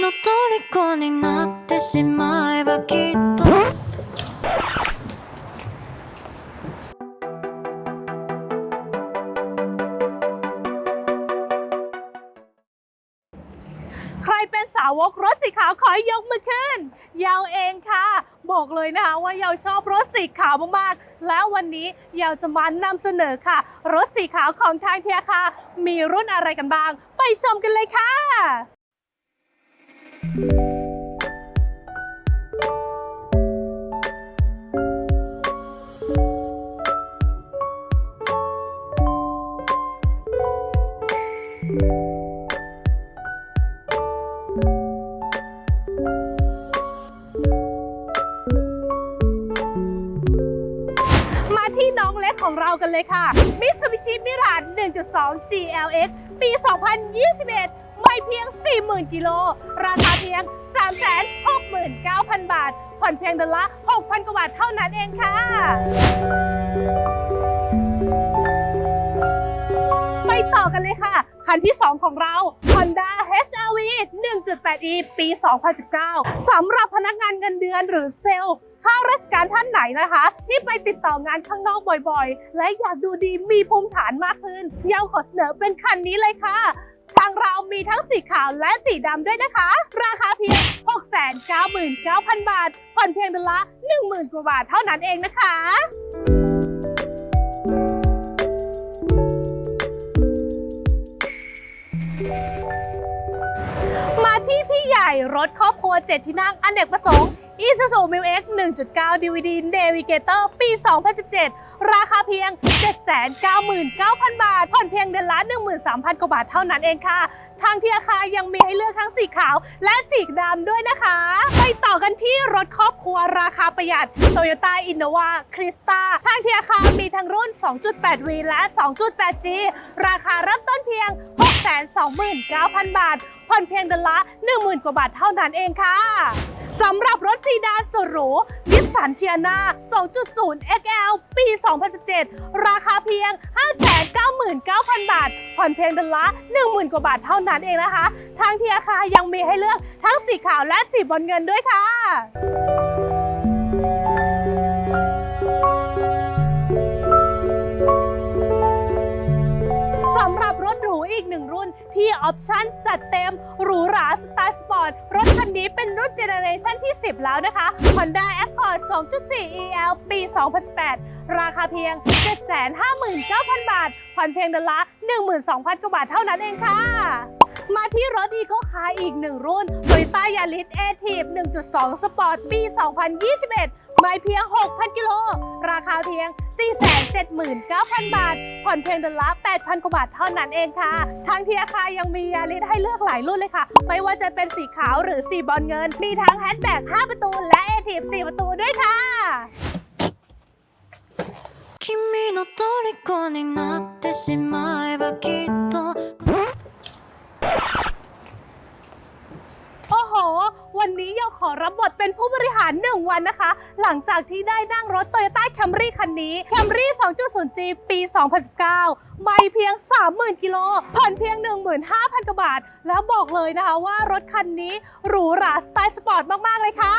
の虜になってしまえばきっと ใครเป็นสาวกรถสีขาวขอยยกมือขึ้น เยาวเองค่ะ บอกเลยนะคะว่าเยาวชอบรถสีขาวมากๆ แล้ววันนี้เยาวจะมานำเสนอค่ะ รถสีขาวของทางเทียค่ะ มีรุ่นอะไรกันบ้าง ไปชมกันเลยค่ะ มาที่น้องเล็กของเรากันเลยค่ะ Mitsubishi Mirage 1.2 GLX ปี 2021 ไม่เพียง 40,000 กิโล ราคาเพียง 369,000 บาท ผ่อนเพียงเดือนละ 6,000 กว่าบาทเท่านั้นเองค่ะ ไปต่อกันเลยค่ะ คันที่ 2 ของเรา Honda HR-V 1.8e ปี 2019 สำหรับพนักงานเงินเดือนหรือเซลล์ข้าราชการท่านไหนนะคะ ที่ไปติดต่องานข้างนอกบ่อยๆ และอยากดูดีมีภูมิฐานมากขึ้น เยาวขอเสนอเป็นคันนี้เลยค่ะ ทางเรามีทั้งสีขาวและสีดำด้วยนะคะ ราคาเพียง 699,000 บาท ผ่อนเพียงเดือนละ 10,000 กว่าบาทเท่านั้นเองนะคะมาที่พี่ใหญ่รถครอบครัว 7 ที่นั่ง อันเนกประสงค์ Isuzu m i x 1.9 DVD Navigator ปี 2017 ราคาเพียง799,000 บาท ผ่อนเพียงเดือนละ13,000 กว่าบาทเท่านั้นเองค่ะ ทางที่อาคารยังมีให้เลือกทั้งสีขาวและสีดำด้วยนะคะ ไปต่อกันที่รถครอบครัวราคาประหยัด Toyota Innova Crista ทางที่อาคารมีทั้งรุ่น 2.8V และ 2.8G ราคาเริ่มต้นเพียง 629,000 บาท ผ่อนเพียงเดือนละ 10,000 กว่าบาทเท่านั้นเองค่ะสำหรับรถซีดานสุดหรูนิสสันเทียนา 2.0 XL ปี 2017 ราราคาเพียง 599,000 บาท ผ่อนเพียงเดือนละ 10,000 กว่าบาทเท่านั้นเองนะคะ ทางทีอาคายังมีให้เลือกทั้งสีขาวและสีบอลเงินด้วยค่ะ ที่ออปชั่นจัดเต็มหรูหราสไตล์สปอร์ตรถคันนี้เป็นรุ่นเจเนเรชันที่ 10 แล้วนะคะ Honda Accord 2.4 EL ปี 2018 ราคาเพียง 759,000 บาท ผ่อนเพียงเดือนละ 12,000 กว่าบาทเท่านั้นเองค่ะมาที่รถอีโคคาร์อีกหนึ่งรุ่น Toyota Yaris a t i v 1.2 Sport ปี 2021 ไม่เพียง 6,000 กิโล ราคาเพียง 479,000 บาท ผ่อนเพียงเดือนละ 8,000 กว่าบาทเท่านั้นเองค่ะ ทางทีอาคายังมียาริสให้เลือกหลายรุ่นเลยค่ะ ไม่ว่าจะเป็นสีขาวหรือสีบอลเงิน มีทั้งแฮชแบ็ก5ประตู และเอทีฟ4ประตูด้วยค่ะ 君の虜になってしまえばきっと เป็นผู้บริหาร 1 วันนะคะ หลังจากที่ได้นั่งรถ Toyota Camry คันนี้ Camry 2.0G ปี 2019ไม่เพียง 30,000 กิโลผ่อนเพียง 15,000 กว่าบาท แล้วบอกเลยนะคะว่ารถคันนี้หรูหราสไตล์สปอร์ตมาก ๆ เลยค่ะ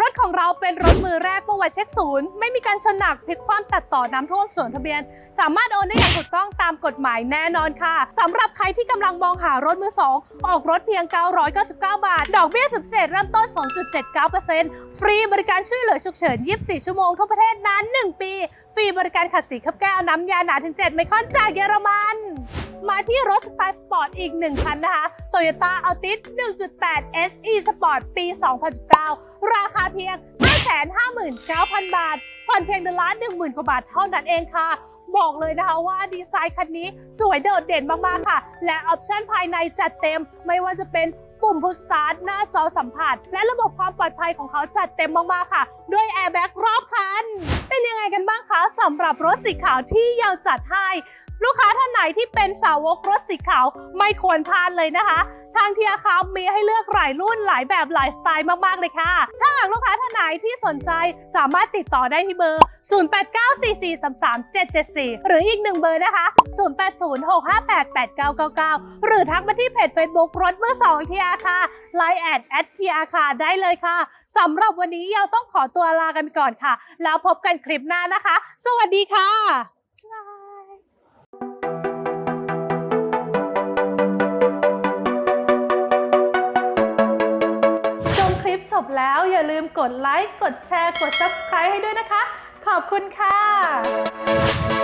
รถของเราเป็นรถมือแรกประวัติเช็คศูนย์ ไม่มีการชนหนักพลิกคว่ำตัดต่อน้ำท่วมส่วนทะเบียน สามารถโอนได้อย่างถูกต้องตามกฎหมายแน่นอนค่ะสำหรับใครที่กำลังมองหารถมือสองออกรถเพียง 999 บาท ดอกเบี้ยสุดเศษเริ่มต้น 2.79%ฟรีบริการช่วยเหลือฉุกเฉิน 24 ชั่วโมงทั่วประเทศนาน 1 ปี ฟรีบริการขัดสีคับแก้วน้ำยาหนาถึง 7 ไมครอนจากเยอรมัน มาที่รถสไตล์สปอร์ตอีก1คันนะคะ Toyota Altis 1.8 SE Sport ปี 2019 ราคาเพียง 559,000 บาท ผ่อนเพียงเดือนละ10,000 กว่าบาทเท่านั้นเองค่ะบอกเลยนะคะว่าดีไซน์คันนี้สวยโดดเด่นมาก ๆ ค่ะ และออปชันภายในจัดเต็มไม่ว่าจะเป็นปุ่มพุชสตาร์ทหน้าจอสัมผัส และระบบความปลอดภัยของเขาจัดเต็มมาก ๆ ค่ะ ด้วยแอร์แบ็กรอบคัน เป็นยังไงกันบ้างคะสำหรับรถสีขาวที่ยาวจัดให้ ลูกค้าท่านไหนที่เป็นสาวกรถสีขาวไม่ควรพลาดเลยนะคะ ทางเทียคามีให้เลือกหลายรุ่นหลายแบบหลายสไตล์มากๆเลยค่ะ ถ้าหากลูกค้าท่านไหนที่สนใจสามารถติดต่อได้ที่เบอร์ 0894433774 หรืออีกหนึ่งเบอร์นะคะ 0806588999 หรือทักมาที่เพจ Facebook รถมือสองเทียค่ะ Line แอดแอดเทียค่ะได้เลยค่ะสำหรับวันนี้เราต้องขอตัวลากันไปก่อนค่ะ แล้วพบกันคลิปหน้านะคะ สวัสดีค่ะ แล้วอย่าลืมกดไลค์ กดแชร์ กด Subscribe ให้ด้วยนะคะ ขอบคุณค่ะ